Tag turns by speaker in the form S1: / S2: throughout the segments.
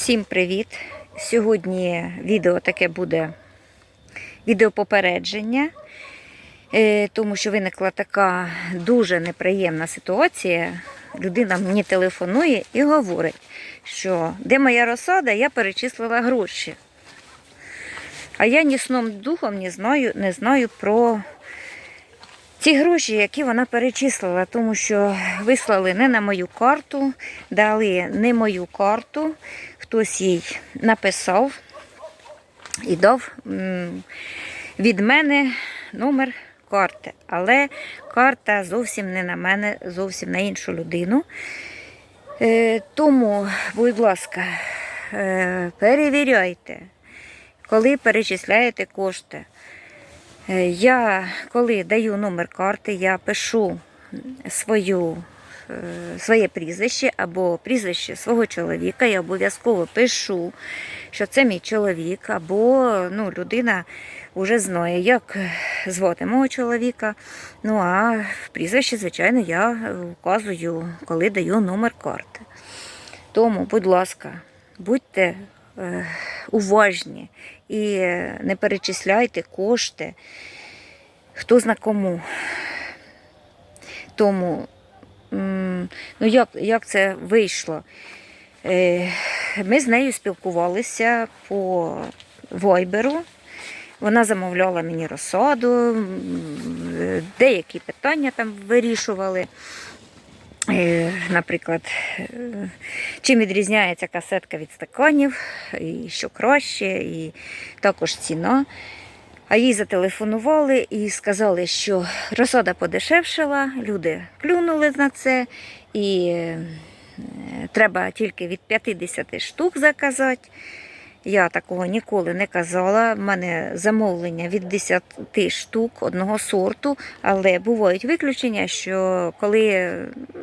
S1: Всім привіт! Сьогодні відео таке буде відео попередження, е, тому що виникла така дуже неприємна ситуація. Людина мені телефонує і говорить, що де моя розсада, я перечислила гроші. А я ні сном духом не знаю, не знаю про ці гроші, які вона перечислила, тому що вислали не на мою карту, дали не мою карту, хтось їй написав і дав від мене номер карти. Але карта зовсім не на мене, зовсім на іншу людину. Е, тому, будь ласка, е, перевіряйте, коли перечисляєте кошти. Е, Я, коли даю номер карти, я пишу свою, своє прізвище або прізвище свого чоловіка. Я обов'язково пишу, що це мій чоловік, або ну, людина вже знає, як звати мого чоловіка. Ну а в прізвище, звичайно, я вказую, коли даю номер карти. Тому, будь ласка, будьте е, уважні і е, не перечисляйте кошти, хто зна кому. Тому, ну як, як це вийшло? Е, Ми з нею спілкувалися по вайберу. Вона замовляла мені розсаду, е, деякі питання там вирішували. Е, Наприклад, чим відрізняється касетка від стаканів, і що краще, і також ціна. А їй зателефонували і сказали, що розсада подешевшала, люди клюнули на це, і е, треба тільки від 50 штук заказати. Я такого ніколи не казала. У мене замовлення від 10 штук одного сорту, але бувають виключення, що коли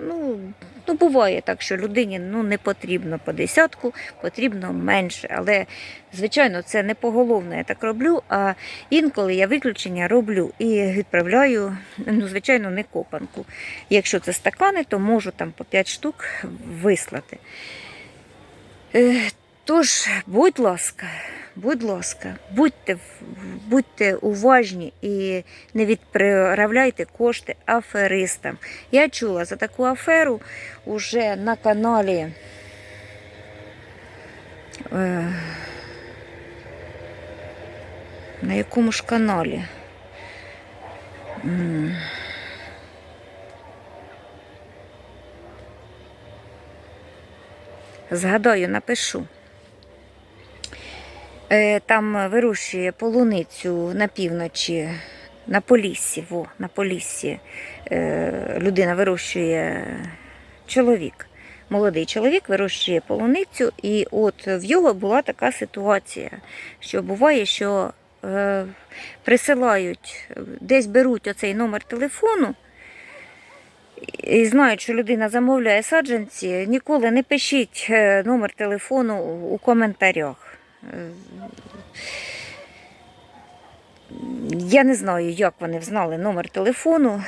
S1: ну, ну буває так, що людині ну, не потрібно по десятку, потрібно менше. Але, звичайно, це не поголовно я так роблю, а інколи я виключення роблю і відправляю, ну, звичайно, не копанку. Якщо це стакани, то можу там по 5 штук вислати. Е, Тож, будь ласка, будь ласка, будьте, будьте уважні і не відправляйте кошти аферистам. Я чула за таку аферу уже на каналі. Е, на якому ж каналі? Згадаю, напишу. Е, Там вирощує полуницю на півночі, на Поліссі. Во, на Поліссі. Е, Людина вирощує чоловік. Молодий чоловік вирощує полуницю, і от в його була така ситуація, що буває, що е, присилають, десь беруть оцей номер телефону. І знають, що людина замовляє саджанці, ніколи не пишіть е, номер телефону у коментарях. Е, Я не знаю, як вони взнали номер телефону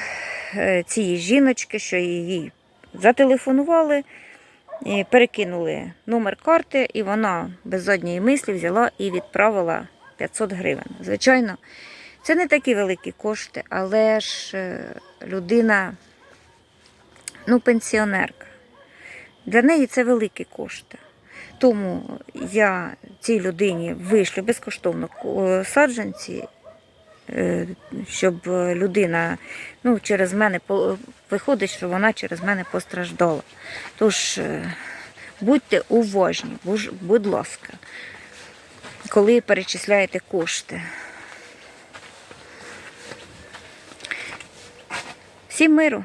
S1: е, цієї жіночки, що їй зателефонували, перекинули номер карти, і вона без задньої мислі взяла і відправила 500 гривень. Звичайно, це не такі великі кошти, але ж е, людина, ну, пенсіонерка. Для неї це великі кошти. Тому я цій людині вишлю безкоштовно е, саджанці, е, щоб людина ну, через мене виходить, що вона через мене постраждала. Тож е, будьте уважні, будь ласка, коли перечисляєте кошти. Всім миру!